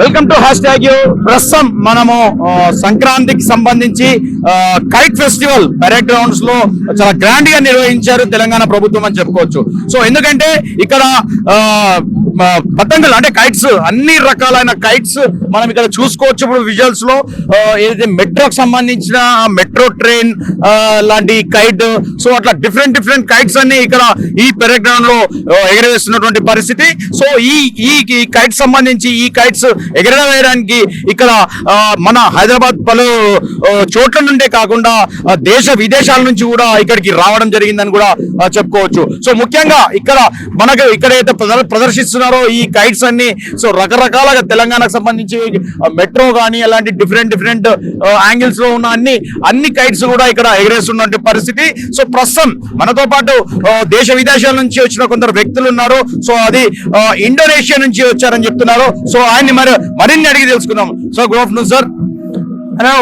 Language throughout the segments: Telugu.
Welcome to hashtag you ప్రస్తుతం మనము సంక్రాంతికి సంబంధించి కైట్ ఫెస్టివల్ పెరేడ్ గ్రౌండ్స్లో చాలా గ్రాండ్గా నిర్వహించారు తెలంగాణ ప్రభుత్వం అని చెప్పుకోవచ్చు. సో ఎందుకంటే ఇక్కడ ఆ, పతంగులు అంటే కైట్స్ అన్ని రకాలైన కైట్స్ మనం ఇక్కడ చూసుకోవచ్చు ఇప్పుడు విజువల్స్లో. ఏదైతే మెట్రోకి సంబంధించిన మెట్రో ట్రైన్ లాంటి కైట్ సో అట్లా డిఫరెంట్ డిఫరెంట్ కైట్స్ అన్ని ఇక్కడ ఈ పెరెడ్ గ్రౌండ్లో ఎగరవేస్తున్నటువంటి పరిస్థితి. సో ఈ ఈ కైట్ సంబంధించి ఈ కైట్స్ ఎగరవేయడానికి ఇక్కడ మన హైదరాబాద్ పలు చోట్ల నుండే కాకుండా దేశ విదేశాల నుంచి కూడా ఇక్కడికి రావడం జరిగిందని కూడా చెప్పుకోవచ్చు. సో ముఖ్యంగా ఇక్కడ మనకు ఇక్కడైతే ప్రదర్శిస్తున్నారో ఈ కైట్స్ అన్ని సో రకరకాలుగా తెలంగాణకు సంబంధించి మెట్రో కానీ అలాంటి డిఫరెంట్ డిఫరెంట్ యాంగిల్స్లో ఉన్న అన్ని అన్ని కైట్స్ కూడా ఇక్కడ ఎగరేస్తున్న పరిస్థితి. సో ప్రస్తుతం మనతో పాటు దేశ విదేశాల నుంచి వచ్చిన కొందరు వ్యక్తులు ఉన్నారు. సో అది ఇండోనేషియా నుంచి వచ్చారని చెప్తున్నారు. సో ఆయన్ని మరి మరిన్ని అడిగి తెలుసుకుందాం so good afternoon sir Hello,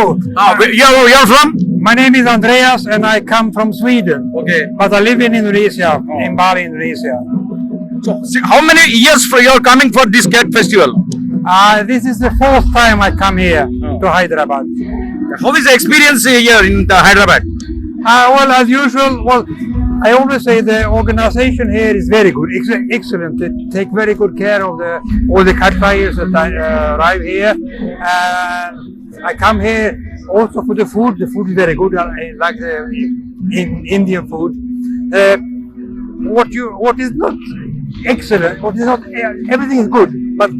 you are from my name is Andreas and I come from Sweden. Okay. But I live in Indonesia, in Bali, Indonesia. So how many years you are coming for this kite festival Uh, this is the fourth time I come here to Hyderabad. How is experience here in Hyderabad Uh, well, as usual, well, I always say the organization here is very good, ex- excellent. They take very good care of the all the cat buyers that I, uh, arrive here. And I come here also for the food. The food is very good, uh, like the in Indian food. Uh, what you what is not excellent, what is not everything is good, but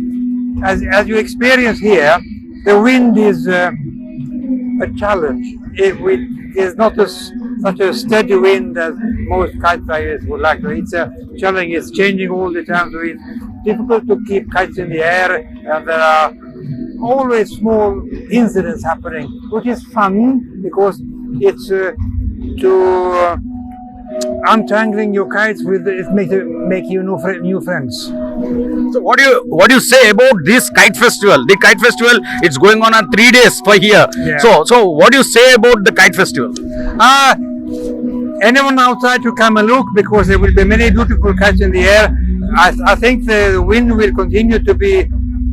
as as you experience here, the wind is. Uh, a challenge. It, it's not a, s- such a steady wind as most kite flyers would like. to. It's a challenge. It's changing all the time. So it's difficult to keep kites in the air, and there are always small incidents happening, which is fun because it's uh, to uh, untangling your kites with it makes it make you new, fri- new friends. So what do you what do you say about this kite festival? The kite festival it's going on on three days for here. Yeah. So so what do you say about the kite festival? Uh, anyone outside to come and look because there will be many beautiful kites in the air. I, I think the wind will continue to be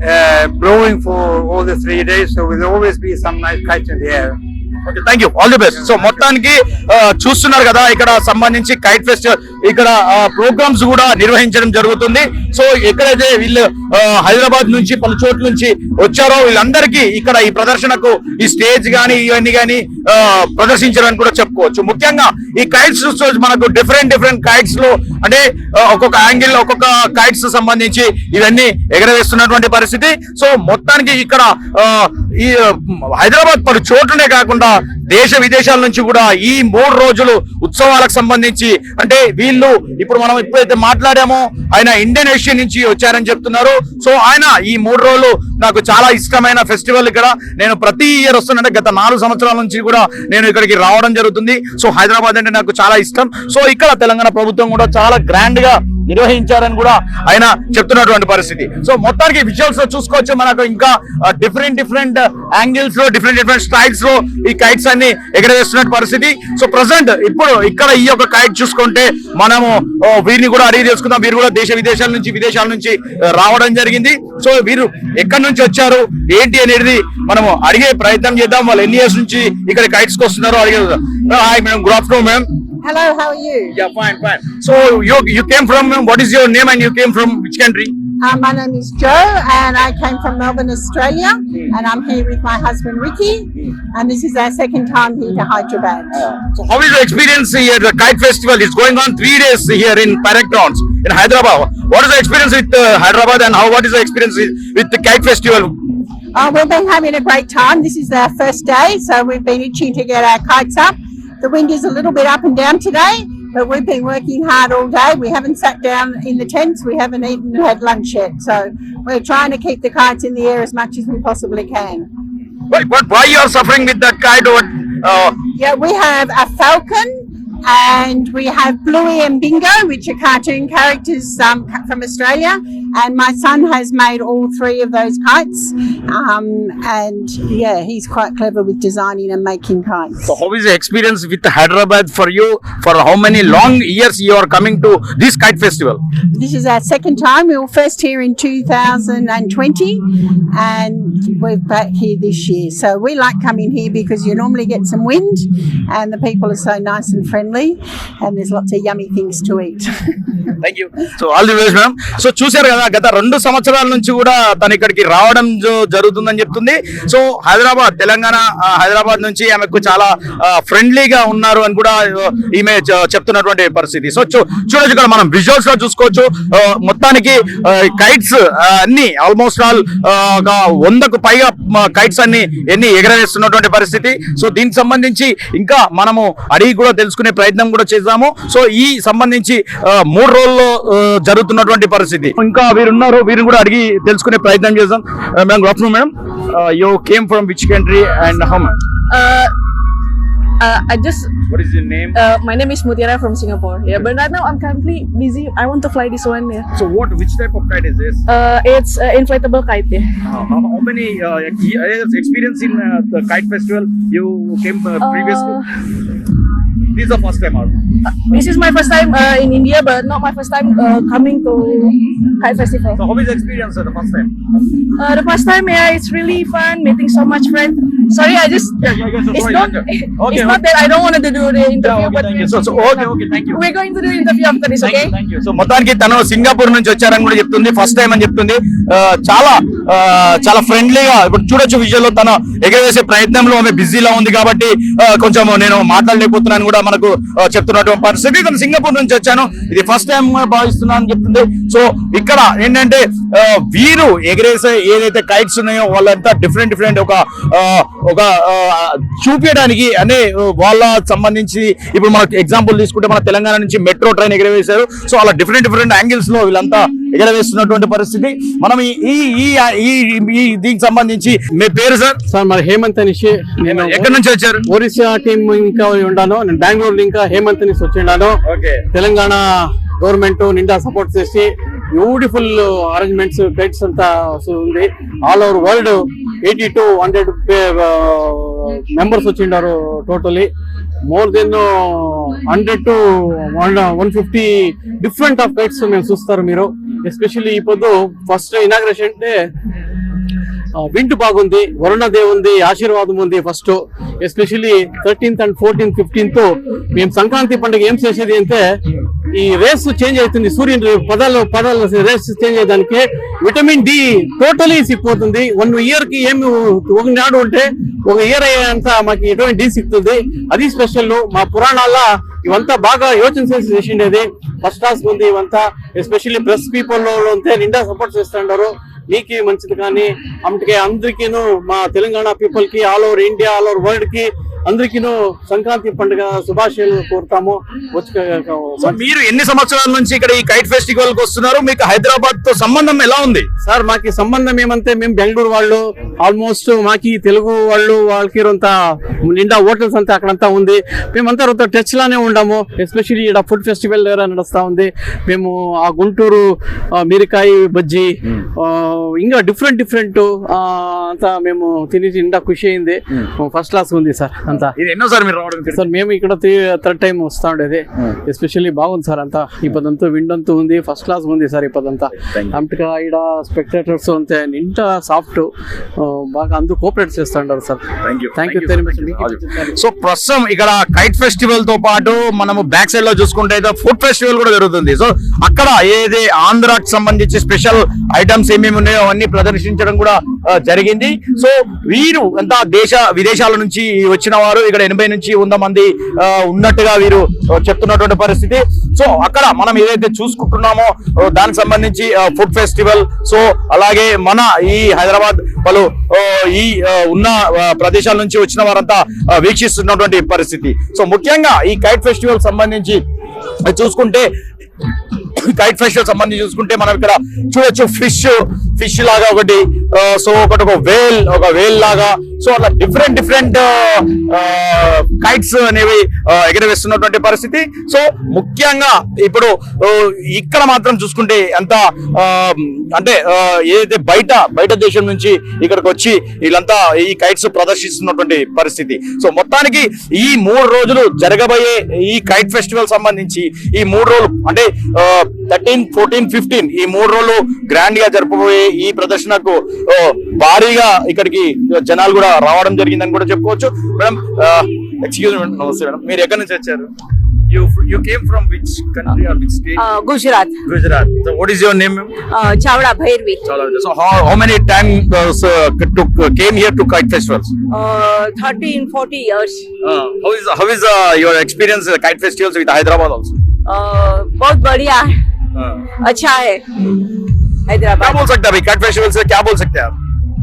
uh, blowing for all the three days, so there will always be some nice kites in the air. Okay thank you all the best so మొత్తానికి ఆ, చూస్తున్నారు కదా ఇక్కడ సంబంధించి కైట్ ఫెస్టివల్ ఇక్కడ ప్రోగ్రామ్స్ కూడా నిర్వహించడం జరుగుతుంది. సో ఎక్కడైతే వీళ్ళు హైదరాబాద్ నుంచి పలు చోట్ల నుంచి వచ్చారో వీళ్ళందరికీ ఇక్కడ ఈ ప్రదర్శనకు ఈ స్టేజ్ గానీ ఇవన్నీ గానీ ఆ, ప్రదర్శించడానికి కూడా చెప్పుకోవచ్చు. ముఖ్యంగా ఈ కైట్స్ మనకు డిఫరెంట్ డిఫరెంట్ కైట్స్లో అంటే ఒక్కొక్క యాంగిల్ ఒక్కొక్క కైట్స్ సంబంధించి ఇవన్నీ ఎగరవేస్తున్నటువంటి పరిస్థితి. సో మొత్తానికి ఇక్కడ ఈ హైదరాబాద్ పలు చోట్లనే కాకుండా దేశ విదేశాల నుంచి కూడా ఈ మూడు రోజులు ఉత్సవాలకు సంబంధించి అంటే వీళ్ళు ఇప్పుడు మనం ఎప్పుడైతే మాట్లాడామో ఆయన ఇండోనేషియా నుంచి వచ్చారని చెప్తున్నారు. సో ఆయన ఈ మూడు రోజులు నాకు చాలా ఇష్టమైన ఫెస్టివల్ ఇక్కడ. నేను ప్రతి ఇయర్ వస్తున్నానంటే గత నాలుగు సంవత్సరాల నుంచి కూడా నేను ఇక్కడికి రావడం జరుగుతుంది. సో హైదరాబాద్ అంటే నాకు చాలా ఇష్టం. సో ఇక్కడ తెలంగాణ ప్రభుత్వం కూడా చాలా గ్రాండ్గా నిర్వహించారని కూడా ఆయన చెప్తున్నటువంటి పరిస్థితి. సో మొత్తానికి విజువల్స్లో చూసుకోవచ్చు. మనకు ఇంకా డిఫరెంట్ డిఫరెంట్ యాంగిల్స్లో డిఫరెంట్ డిఫరెంట్ స్ట్రైక్స్లో ఈ కైట్స్ అన్ని ఎగరవేస్తున్న పరిస్థితి. సో ప్రజెంట్ ఇప్పుడు ఇక్కడ ఈ యొక్క కైట్ చూసుకుంటే మనము వీరిని కూడా అడిగి తెలుసుకుందాం. వీరు కూడా దేశ విదేశాల నుంచి విదేశాల నుంచి రావడం జరిగింది. సో వీరు ఎక్కడి నుంచి వచ్చారు ఏంటి అనేది మనము అడిగే ప్రయత్నం చేద్దాం వాళ్ళు ఎన్ని ఇయర్స్ నుంచి ఇక్కడ కైట్స్కి వస్తున్నారో అడిగే hi madam good afternoon madam Hello, how are you? Yeah, fine, fine. So you you came from what is your name and you came from which country? Uh, my name is Joe, and I came from Melbourne, Australia, and I'm here with my husband Ricky, and this is our second time here to Hyderabad. So how is your experience here? The kite festival is going on three days here in Parak Grounds in Hyderabad. What is the experience with uh, Hyderabad and how what is the experience with, the kite festival? Uh, we've been having a great time. This is our first day, so we've been itching to get our kites up. The wind is a little bit up and down today, but we've been working hard all day. We haven't sat down in the tents. We haven't even had lunch yet, so we're trying to keep the kites in the air as much as we possibly can. Why, what, why you are suffering with that kite? Or, uh, Yeah, we have a falcon and we have Bluey and Bingo, which are cartoon characters um, from Australia. And my son has made all three of those kites. Um, and yeah, he's quite clever with designing and making kites. So how is the experience with Hyderabad for you? For how many long years you are coming to this kite festival? This is our second time. We were first here in 2020 and we're back here this year. So we like coming here because you normally get some wind and the people are so nice and friendly and there's lots of yummy things to eat. Thank you so all the best ma'am so చూశారు కదా గత రెండు సంవత్సరాల నుంచి కూడా తను ఇక్కడికి రావడం జరుగుతుందని చెప్తుంది. సో హైదరాబాద్ తెలంగాణ హైదరాబాద్ నుంచి ఆమెకు చాలా ఫ్రెండ్లీగా ఉన్నారు అని కూడా ఆ, ఈమె చెప్తున్నటువంటి పరిస్థితి. సో చూ- చూడొచ్చు ఇక్కడ మనం విజువల్స్లో చూసుకోవచ్చు. మొత్తానికి కైట్స్ అన్ని ఆల్మోస్ట్ ఆల్ ఒక వందకు పైగా కైట్స్ అన్ని ఎన్ని ఎగరవేస్తున్నటువంటి పరిస్థితి. సో దీనికి సంబంధించి ఇంకా మనము అడిగి కూడా తెలుసుకునే ప్రయత్నం కూడా చేద్దాము సో ఈ సంబంధించి మూడు రోజుల్లో జరుగుతున్నటువంటి పరిస్థితి. ఇంకా వీరున్నారు వీరిని కూడా అడిగి తెలుసుకునే ప్రయత్నం చేద్దాం. Madam good afternoon madam. You came from which country and hmm Uh, I just. What is your name? Uh, my name is Mutiara from Singapore. Yeah, but right now I'm currently busy. I want to fly this one. Yeah. So what? Which type of kite is this? Uh, it's uh, inflatable kite. Yeah. Uh, how, how many uh, experience in uh, the kite festival you came uh, uh previously? Uh, this is the first time out. Uh, this is my first time uh, in India, but not my first time uh, coming to Kite Festival. So, how is the experience uh, the first time? Uh, the first time, yeah, it's really fun meeting so much friends. Sorry, I just. Yeah, yeah, yeah, so it's sorry, not, okay, it's Okay, not that I don't want to do the interview, but thank you. So, so, okay, okay, thank you. we're going to do interview after this, okay? So మొత్తానికి తను సింగపూర్ నుంచి వచ్చారని కూడా చెప్తుంది ఫస్ట్ టైం అని చెప్తుంది ఆ, చాలా చాలా ఫ్రెండ్లీగా ఇప్పుడు చూడొచ్చు విజువల్ తను ఎగరవేసే ప్రయత్నంలో ఆమె బిజీలా ఉంది కాబట్టి కొంచెం నేను మాట్లాడలేకపోతున్నాను కూడా మనకు చెప్తున్నటువంటి పరిస్థితి తను సింగపూర్ నుంచి వచ్చాను. ఇది ఫస్ట్ టైం భావిస్తున్నాను అని చెప్తుంది సో ఇక్కడ ఏంటంటే వీరు ఎగరేసే ఏదైతే కైట్స్ ఉన్నాయో వాళ్ళంతా డిఫరెంట్ డిఫరెంట్ ఒక ఒక చూపించడానికి అనే వాళ్ళ సంబంధించి ఇప్పుడు మనకు ఎగ్జాంపుల్ తీసుకుంటే మన తెలంగాణ నుంచి మెట్రో ట్రైన్ ఎగరవేశారు. సో అలా డిఫరెంట్ డిఫరెంట్ యాంగిల్స్లో వీళ్ళంతా ఎగరవేస్తున్నటువంటి పరిస్థితి. మనం ఈ ఈ ఈ- ఈ ఈ దీనికి సంబంధించి మీ పేరు సార్? సార్ మరి హేమంత్ అనేసి నేను ఎక్కడి నుంచి వచ్చారు? ఒరిస్సా టీం ఇంకా ఉన్నాను నేను బెంగళూరు ఇంకా హేమంత్ నుంచి వచ్చి ఓకే. తెలంగాణ గవర్నమెంట్ నిండా సపోర్ట్ చేసి బ్యూటిఫుల్ అరేంజ్మెంట్స్ గైడ్స్ అంతా ఉంది all over world eighty to hundred members వచ్చిండారు totally. More than hundred to one fifty different of guides మేము చూస్తారు మీరు. ఎస్పెషల్లీ ఈ పొద్దు ఫస్ట్ ఇనాగ్రేషన్ అంటే వింటు బాగుంది వరుణదేవ్ ఉంది ఆశీర్వాదం ఉంది first. Especially thirteenth and fourteenth fifteenth మేము సంక్రాంతి పండుగ ఏం చేసేది అంటే ఈ రేస్ చేంజ్ అవుతుంది సూర్యుని పదాలు పదాలు రేస్ చేంజ్ అయ్యేదానికి విటమిన్ డి టోటలీ సిక్కిపోతుంది. వన్ ఇయర్కి ఏమి ఒక నాడు ఉంటే ఒక ఇయర్ అయ్యేంత మాకు విటమిన్ డి సిక్తుంది. అది స్పెషల్ మా పురాణాల్లో ఇవంతా బాగా యోచన చేసి చేసిండేది. ఫస్ట్ క్లాస్ ఉంది ఇవంతా ఎస్పెషల్లీ ప్రెస్ పీపుల్ ఉంటే నిండా సపోర్ట్ చేస్తుంటారు. మీకి మంచిది కానీ అందుకే అందరికీను మా తెలంగాణ పీపుల్కి all over India all over వరల్డ్కి అందరికీను సంక్రాంతి పండుగ శుభాశయాలు కోరుతాము. మీరు ఎన్ని సంవత్సరాల నుంచి ఇక్కడ ఈ కైట్ ఫెస్టివల్కి వస్తున్నారు? మీకు హైదరాబాద్తో సంబంధం ఎలా ఉంది? సార్ మాకి సంబంధం ఏమంటే మేము బెంగళూరు వాళ్ళు ఆల్మోస్ట్ మాకి తెలుగు వాళ్ళు వాళ్ళకి రొంత నిండా హోటల్స్ అంతా అక్కడంతా ఉంది. మేమంతా రొంత టచ్ లానే ఉండాము. ఎస్పెషల్లీ ఇక్కడ ఫుడ్ ఫెస్టివల్ నడుస్తా ఉంది. మేము ఆ గుంటూరు మిరకాయ బజ్జీ ఆ, ఇంకా డిఫరెంట్ డిఫరెంట్ అంతా మేము తిని నిండా ఖుషి అయింది. ఫస్ట్ క్లాస్ ఉంది సార్. అంతా. ఇది ఎన్నోసారి మీరు రావడం? సార్ మేము ఇక్కడ థర్డ్ టైం వస్తా ఉండేది. ఎస్పెషల్లీ బాగుంది సార్ అంతా. ఈ పదంతా విండ్ అంతా ఉంది ఫస్ట్ క్లాస్ ఉంది సార్ ఈ పదంతా. అంతగా ఇక్కడ స్పెక్టేటర్స్ అంతే నిండా సాఫ్ట్. బాగా అందరూ కోఆపరేట్ చేస్తుంటారు sir. Thank you very much. So ప్రస్తుతం ఇక్కడ కైట్ ఫెస్టివల్తో పాటు మనము బ్యాక్ సైడ్లో చూసుకుంటే ఫుడ్ ఫెస్టివల్ కూడా జరుగుతుంది. సో అక్కడ ఏది ఆంధ్రాకి సంబంధించి స్పెషల్ ఐటమ్స్ ఏమేమి ఉన్నాయో అవన్నీ ప్రదర్శించడం కూడా జరిగింది. సో వీరు ఎంత దేశ విదేశాల నుంచి వచ్చిన వారు ఇక్కడ ఎనభై నుంచి వంద మంది ఉన్నట్టుగా వీరు చెప్తున్నటువంటి పరిస్థితి. సో అక్కడ మనం ఏదైతే చూసుకుంటున్నామో దానికి సంబంధించి ఫుడ్ ఫెస్టివల్ సో అలాగే మన ఈ హైదరాబాద్ పలు ఈ ఉన్న ప్రదేశాల నుంచి వచ్చిన వారంతా వీక్షిస్తున్నటువంటి పరిస్థితి. సో ముఖ్యంగా ఈ కైట్ ఫెస్టివల్ సంబంధించి చూసుకుంటే కైట్ ఫెస్టివల్ సంబంధించి చూసుకుంటే మనం ఇక్కడ చూడొచ్చు ఫిష్ ఫిష్ లాగా ఒకటి సో ఒకటి ఒక వేల్ ఒక వేల్ లాగా సో అలా డిఫరెంట్ డిఫరెంట్ కైట్స్ అనేవి ఎగరవేస్తున్నటువంటి పరిస్థితి. సో ముఖ్యంగా ఇప్పుడు ఇక్కడ మాత్రం చూసుకుంటే ఎంత అంటే ఏదైతే బయట బయట దేశం నుంచి ఇక్కడికి వచ్చి వీళ్ళంతా ఈ కైట్స్ ప్రదర్శిస్తున్నటువంటి పరిస్థితి. సో మొత్తానికి ఈ మూడు రోజులు జరగబోయే ఈ కైట్ ఫెస్టివల్ సంబంధించి ఈ మూడు రోజులు అంటే థర్టీన్ ఫోర్టీన్ ఫిఫ్టీన్ ఈ మూడు రోజులు గ్రాండ్గా జరపబోయే ఈ ప్రదర్శనకు భారీగా ఇక్కడికి జనాలు కూడా రావడం జరిగిందని కూడా చెప్పుకోవచ్చు మేడం ఎక్స్క్యూజ్ మేడం నమస్తే మేడం మీరు ఎక్కడి నుంచి వచ్చారు you you came from which country or which state Uh, Gujarat, Gujarat so what is your name uh, Chavda Bhairvi. So how, how many time uh, so, to, came here to kite festivals? Uh, 13, 40 years. Uh, how is how is uh, your experience uh, kite festivals with Hyderabad also? Uh, बहुत बढ़िया है Uh, अच्छा है क्या हैदराबाद बोल सकते हैं अभी काइट फेस्टिवल से क्या बोल सकते हैं आप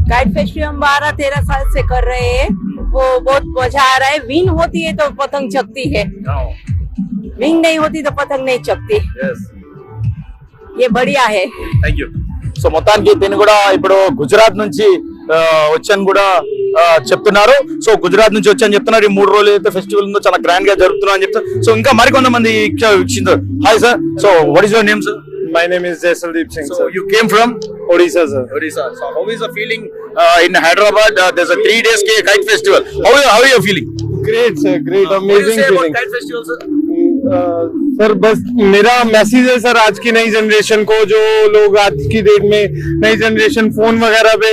काइट फेस्टिवल हम बारह तेरह साल से कर रहे हैं वो बहुत मजा आ रहा है विन होती है तो पतंग चकती है विंग नहीं होती तो पतंग नहीं चकती yes. ये बढ़िया है థ్యాంక్ యూ సో మొత్తానికి దీన్ని కూడా ఇప్పుడు గుజరాత్ నుంచి ఆ, వచ్చాను కూడా ఆ, చెప్తున్నారు సో గుజరాత్ నుంచి వచ్చాను చెప్తున్నారు ఈ మూడు రోజులు అయితే ఫెస్టివల్ ఉందో చాలా గ్రాండ్ గా జరుపుతున్నా అని చెప్తారు సో ఇంకా మరికొంతమంది వీక్షించారు hi sir so what is your name sir My name is Jaisaldeep Singh. So sir. you came from Odisha, sir. Odisha. So how is the feeling uh, in Hyderabad? Uh, there's a three days kite festival. How are, how are you feeling? Great, sir. Great, uh, amazing feeling. kite festival, sir? Sir बस मेरा मैसेज है सर आज की नई जनरेशन को जो लोग आज की डेट में नई जनरेशन फ़ोन वगैरह पे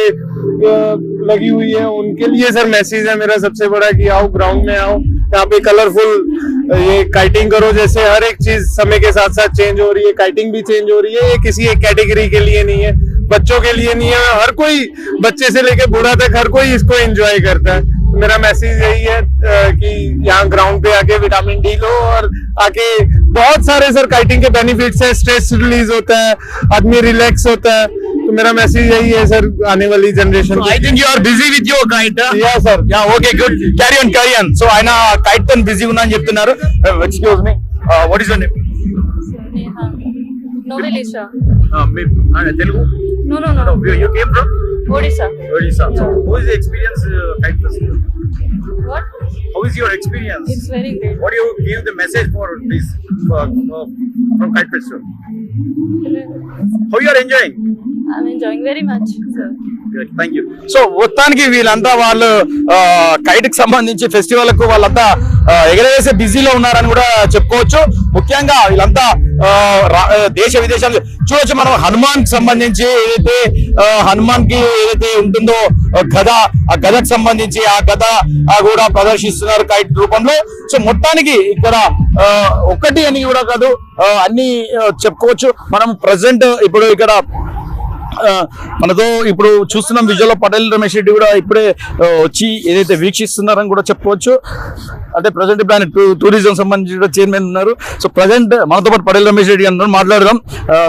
लगी हुई है उनके लिए सर मैसेज है मेरा सबसे बड़ा कि आओ ग्राउंड में आओ यहाँ पे कलरफुल ये काइटिंग करो, जैसे हर एक चीज़ समय के साथ साथ चेंज हो रही है काइटिंग भी चेंज हो रही है, ये किसी एक कैटेगरी के लिए नहीं है, बच्चों के लिए नहीं है, हर कोई बच्चे से लेके बूढ़ा तक हर कोई इसको एंजॉय करता है। मेरा मैसेज यही है कि यहाँ ग्राउंड पे आके विटामिन डी लो और आके बहुत सारे सर काइटिंग के बेनिफिट्स है स्ट्रेस रिलीज़ होता है, आदमी रिलैक्स होता है। तो मेरा मैसेज यही है सर आने वाली generation So I think you are busy with your kite. Huh? या sir Yeah, okay, good. Carry on, carry on. So ఆయన కైట్ తో బిజీ ఉన్నా అని చెప్తున్నారు excuse me what is your name Novelisha. Telugu No, no, no. You came from Odisha. Odisha so how is the experience kite festival What? How is your experience? It's very good. What do you give the message for this uh, uh, from Kite Festival? How you are enjoying? I'm enjoying very much, sir. Thank you so మొత్తానికి వీళ్ళంతా వాళ్ళు కైట్కి సంబంధించి ఫెస్టివల్కు వాళ్ళంతా ఎగరేసే ఎగరవేసే బిజీలో ఉన్నారని కూడా చెప్పుకోవచ్చు. ముఖ్యంగా వీళ్ళంతా దేశ విదేశాలు చూడొచ్చు. మనం హనుమాన్కి సంబంధించి ఏదైతే హనుమాన్కి ఏదైతే ఉంటుందో ఆ, గద ఆ గదకు సంబంధించి ఆ గద కూడా ప్రదర్శిస్తున్నారు కైట్ రూపంలో. సో మొత్తానికి ఇక్కడ ఒకటి అని కూడా కాదు అన్ని చెప్పుకోవచ్చు. మనం ప్రజెంట్ ఇప్పుడు ఇక్కడ మనతో ఇప్పుడు చూస్తున్నాం విజయలో పటేల్ రమేష్ రెడ్డి కూడా ఇప్పుడే వచ్చి ఏదైతే వీక్షిస్తున్నారని కూడా చెప్పుకోవచ్చు. అంటే ప్రజెంట్ ఇప్పుడు ఆయన టూరిజం సంబంధించిన చైర్మన్ ఉన్నారు. సో ప్రజెంట్ మనతో పాటు పటేల్ రమేష్ రెడ్డి గారు మాట్లాడదాం.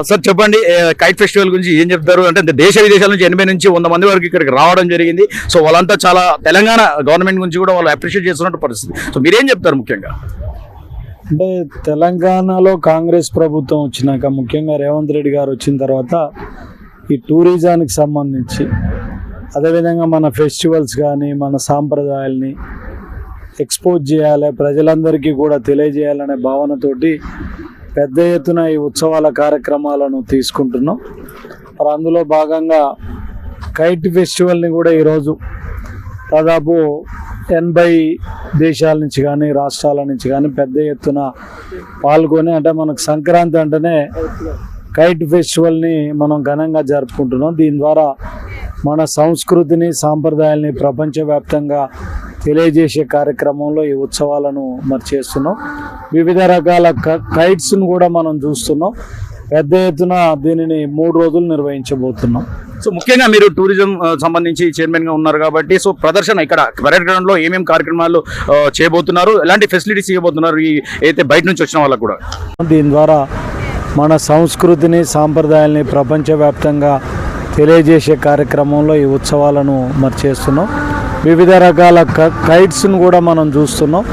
సార్ చెప్పండి కైట్ ఫెస్టివల్ గురించి ఏం చెప్తారు? అంటే దేశ విదేశాల నుంచి ఎనభై నుంచి వంద మంది వరకు ఇక్కడికి రావడం జరిగింది. సో వాళ్ళంతా చాలా తెలంగాణ గవర్నమెంట్ గురించి కూడా వాళ్ళు అప్రిషియేట్ చేస్తున్నట్టు పరిస్థితి. సో మీరేం చెప్తారు ముఖ్యంగా? అంటే తెలంగాణలో కాంగ్రెస్ ప్రభుత్వం వచ్చినాక ముఖ్యంగా రేవంత్ రెడ్డి గారు వచ్చిన తర్వాత ఈ టూరిజానికి సంబంధించి అదేవిధంగా మన ఫెస్టివల్స్ కానీ మన సాంప్రదాయాల్ని ఎక్స్పోజ్ చేయాలి ప్రజలందరికీ కూడా తెలియజేయాలనే భావనతోటి పెద్ద ఎత్తున ఈ ఉత్సవాల కార్యక్రమాలను తీసుకుంటున్నాం. మరి అందులో భాగంగా కైట్ ఫెస్టివల్ని కూడా ఈరోజు దాదాపు ఎనభై దేశాల నుంచి కానీ రాష్ట్రాల నుంచి కానీ పెద్ద ఎత్తున పాల్గొని అంటే మనకు సంక్రాంతి అంటేనే కైట్ ఫెస్టివల్ని మనం ఘనంగా జరుపుకుంటున్నాం. దీని ద్వారా మన సంస్కృతిని సాంప్రదాయాల్ని ప్రపంచవ్యాప్తంగా తెలియజేసే కార్యక్రమంలో ఈ ఉత్సవాలను మరి చేస్తున్నాం. వివిధ రకాల కైట్స్ను కూడా మనం చూస్తున్నాం. పెద్ద ఎత్తున దీనిని మూడు రోజులు నిర్వహించబోతున్నాం. సో ముఖ్యంగా మీరు టూరిజం సంబంధించి చైర్మన్గా ఉన్నారు కాబట్టి సో ప్రదర్శన ఇక్కడ పర్యటన గ్రౌండ్లో ఏమేమి కార్యక్రమాలు చేయబోతున్నారు? ఎలాంటి ఫెసిలిటీస్ ఇవ్వబోతున్నారు ఈ అయితే బయట నుంచి వచ్చిన వాళ్ళకు కూడా? దీని ద్వారా మన సంస్కృతిని సాంప్రదాయాల్ని ప్రపంచవ్యాప్తంగా తెలియజేసే కార్యక్రమంలో ఈ ఉత్సవాలను మరి చేస్తున్నాం. వివిధ రకాల కైట్స్ను కూడా మనం చూస్తున్నాం.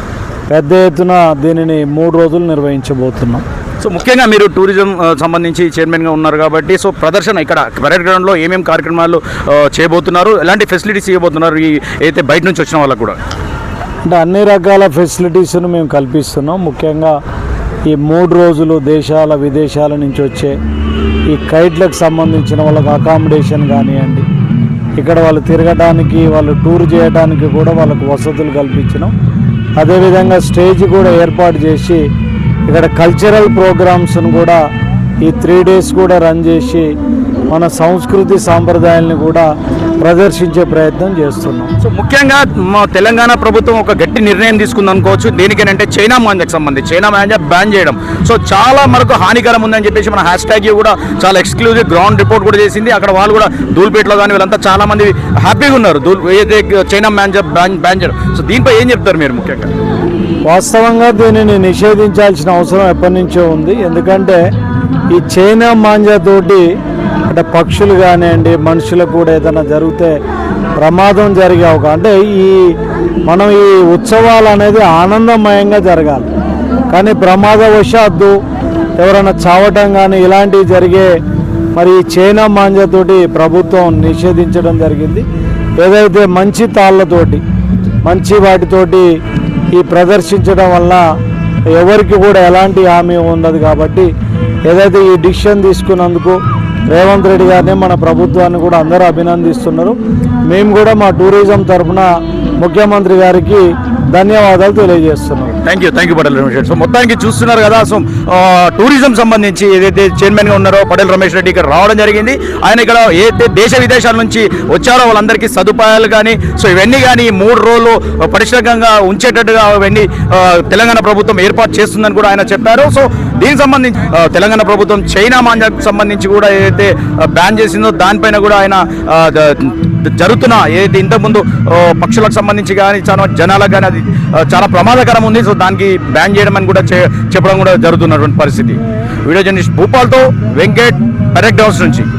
పెద్ద ఎత్తున దీనిని మూడు రోజులు నిర్వహించబోతున్నాం. సో ముఖ్యంగా మీరు టూరిజం సంబంధించి చైర్మన్గా ఉన్నారు కాబట్టి సో ప్రదర్శన ఇక్కడ పరేడ్ గ్రౌండ్లో ఏమేమి కార్యక్రమాలు చేయబోతున్నారు? ఎలాంటి ఫెసిలిటీస్ ఇవ్వబోతున్నారు ఈ అయితే బయట నుంచి వచ్చిన వాళ్ళకు కూడా? అంటే అన్ని రకాల ఫెసిలిటీస్ను మేము కల్పిస్తున్నాం. ముఖ్యంగా ఈ మూడు రోజులు దేశాల విదేశాల నుంచి వచ్చే ఈ కైట్లకు సంబంధించిన వాళ్ళకి అకామిడేషన్ కానివ్వండి ఇక్కడ వాళ్ళు తిరగడానికి వాళ్ళు టూర్ చేయడానికి కూడా వాళ్ళకు వసతులు కల్పించడం అదేవిధంగా స్టేజ్ కూడా ఏర్పాటు చేసి ఇక్కడ కల్చరల్ ప్రోగ్రామ్స్ను కూడా ఈ త్రీ డేస్ కూడా రన్ చేసి మన సంస్కృతి సాంప్రదాయాలను కూడా ప్రదర్శించే ప్రయత్నం చేస్తున్నాం. సో ముఖ్యంగా మా తెలంగాణ ప్రభుత్వం ఒక గట్టి నిర్ణయం తీసుకుంది అనుకోవచ్చు. దేనికేనంటే చైనా మాంజాకి సంబంధించి చైనా మాంజా బ్యాన్ చేయడం. సో చాలా మనకు హానికరం ఉందని చెప్పేసి మన హ్యాష్ ట్యాగ్ కూడా చాలా ఎక్స్క్లూజివ్ గ్రౌండ్ రిపోర్ట్ కూడా చేసింది. అక్కడ వాళ్ళు కూడా ధూల్పేటలో కానీ వీళ్ళంతా చాలా మంది హ్యాపీగా ఉన్నారు. ధూల్ ఏదైతే చైనా మాంజా బ్యాన్ బ్యాన్ చేయడం. సో దీనిపై ఏం చెప్తారు మీరు ముఖ్యంగా? వాస్తవంగా దీనిని నిషేధించాల్సిన అవసరం ఎప్పటి నుంచో ఉంది. ఎందుకంటే ఈ చైనా మాంజా తోటి అంటే పక్షులు కానివ్వండి మనుషులకు కూడా ఏదైనా జరిగితే ప్రమాదం జరిగే ఒక అంటే ఈ మనం ఈ ఉత్సవాలు అనేది ఆనందమయంగా జరగాలి. కానీ ప్రమాదవశాత్తు ఎవరైనా చావటం కానీ ఇలాంటివి జరిగే మరి చైనా మాంజతోటి ప్రభుత్వం నిషేధించడం జరిగింది. ఏదైతే మంచి తాళ్ళతోటి మంచి వాటితోటి ఈ ప్రదర్శించడం వల్ల ఎవరికి కూడా ఎలాంటి హామీ ఉండదు కాబట్టి ఏదైతే ఈ డిసిషన్ తీసుకున్నందుకు రేవంత్ రెడ్డి గారిని మన ప్రభుత్వాన్ని కూడా అందరూ అభినందిస్తున్నారు. మేము కూడా మా టూరిజం తరఫున ముఖ్యమంత్రి గారికి ధన్యవాదాలు తెలియజేస్తున్నాం. Thank you thank you Patel Ramesh Reddy. So మొత్తానికి చూస్తున్నారు కదా సో టూరిజం సంబంధించి ఏదైతే చైర్మన్గా ఉన్నారో పటేల్ రమేష్ రెడ్డి ఇక్కడ రావడం జరిగింది. ఆయన ఇక్కడ ఏదైతే దేశ విదేశాల నుంచి వచ్చారో వాళ్ళందరికీ సదుపాయాలు కానీ సో ఇవన్నీ కానీ మూడు రోజులు పరిశ్రమంగా ఉంచేటట్టుగా అవన్నీ తెలంగాణ ప్రభుత్వం ఏర్పాటు చేస్తుందని కూడా ఆయన చెప్పారు. సో దీనికి సంబంధించి తెలంగాణ ప్రభుత్వం చైనా మాంజాకు సంబంధించి కూడా ఏదైతే బ్యాన్ చేసిందో దానిపైన కూడా ఆయన జరుగుతున్న. ఏదైతే ఇంతకుముందు పక్షులకు సంబంధించి కానీ చాలా జనాలకు కానీ అది చాలా ప్రమాదకరం ఉంది. సో దానికి బ్యాన్ చేయడం అని కూడా చే- చెప్పడం కూడా జరుగుతున్నటువంటి పరిస్థితి. వీడియో జర్నలిస్ట్ భూపాల్తో వెంకట్ కరెక్ట్ హౌస్ నుంచి.